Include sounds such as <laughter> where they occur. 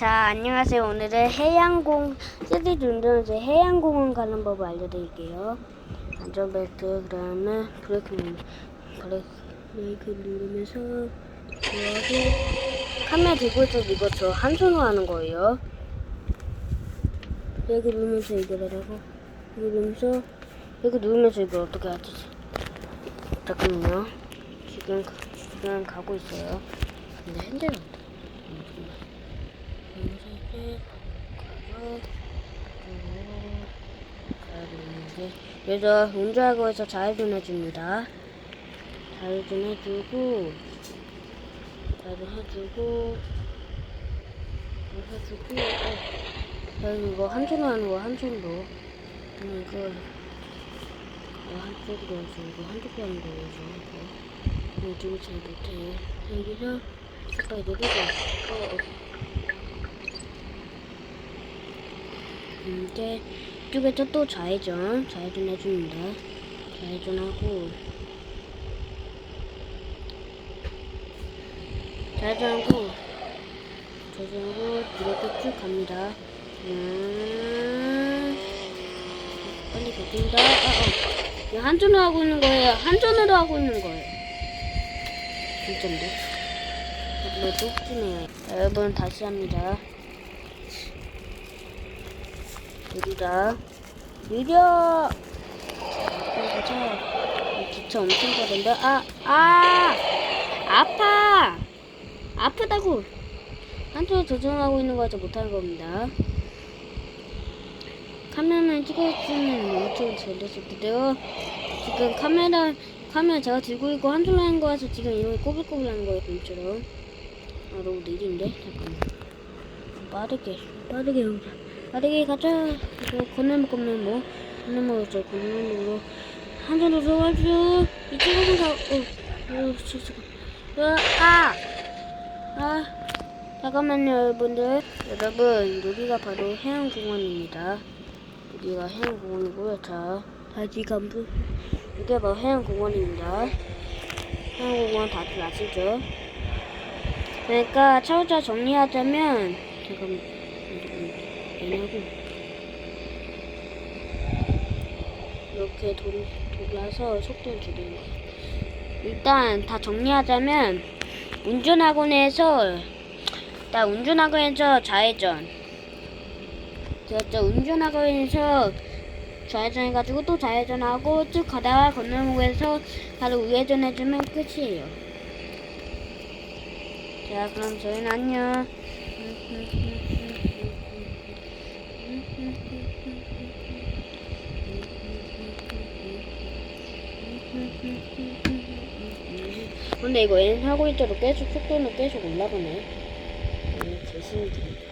자, 안녕하세요. 오늘은 해양공, 세디드 운전에서 해양공원 가는 법을 알려드릴게요. 안전벨트, 그 다음에 브레이크, 누- 브레이크, 누르면서, 들어가고, 카메라 들고 있어서 이거 저 한 손으로 하는 거예요. 브레이크 누르면서 이걸 하라고, 누르면서, 브레이크 누르면서 이걸 어떻게 하지? 잠깐만요. 지금, 가- 지금 가고 있어요. 근데 핸들이 없다. 그래서 운전하고 해서 좌회전 해줍니다. 좌회전 해주고, 좌회전 해주고, 해주고, 어, 야, 이거 한 손으로 하는 거, 한 손으로. 음, 이거, 이거 한쪽으로 해서, 이거 한쪽으로 하는 거예요, 이거. 이거 지금 잘 못해. 여기서, 빨리 내리고, 어, 어. 이제 이쪽에서 또 좌회전, 좌회전 해줍니다. 좌회전하고 좌회전하고 좌회전하고 이렇게 쭉 갑니다. 음, 빨리 갑니다. 아, 어. 이거 한 손으로 하고 있는 거예요. 한 손으로 하고 있는 거예요. 진짜인데? 이거 똑지네요. 여러분 다시 합니다. 느리다. 느려! 가자. 기차 엄청 빠른데? 아, 아! 아파! 아프다고! 한쪽에 조정하고 있는 거라서 못하는 겁니다. 카메라만 찍어주면 엄청 잘 됐을 텐데요. 지금 카메라, 카메라 제가 들고 있고 한 손으로 하는 거라서 지금 이렇게 꼬불꼬불 하는 거예요, 좀처럼. 아, 너무 느린데? 잠깐만. 빠르게, 빠르게 오자. 빠르게 가자. 이거 건너면 건너면 뭐? 건너면 저 건너면으로 한 손으로 도와줘. 이쪽으로 가. 어, 어, 진짜. 어, 아, 아. 잠깐만요, 여러분들. 여러분, 여기가 바로 해양공원입니다. 여기가 해양공원이고요. 자, 다시 간부. 여기가 바로 해양공원입니다. 해양공원 다들 아시죠? 그러니까 차후자 정리하자면 잠깐만 얘하고 이렇게 돌, 돌아서 속도를 줄이는 거예요. 일단 다 정리하자면 운전학원에서 일단 운전학원에서 좌회전 그렇죠 운전학원에서 좌회전 해가지고 또 좌회전하고 쭉 가다가 건너무에서 바로 우회전 해주면 끝이에요. 자 그럼 저희는 안녕. <laughs> 근데 이거 N 하고 있도록 계속 속도는 계속 올라가네. 네, 제 신기.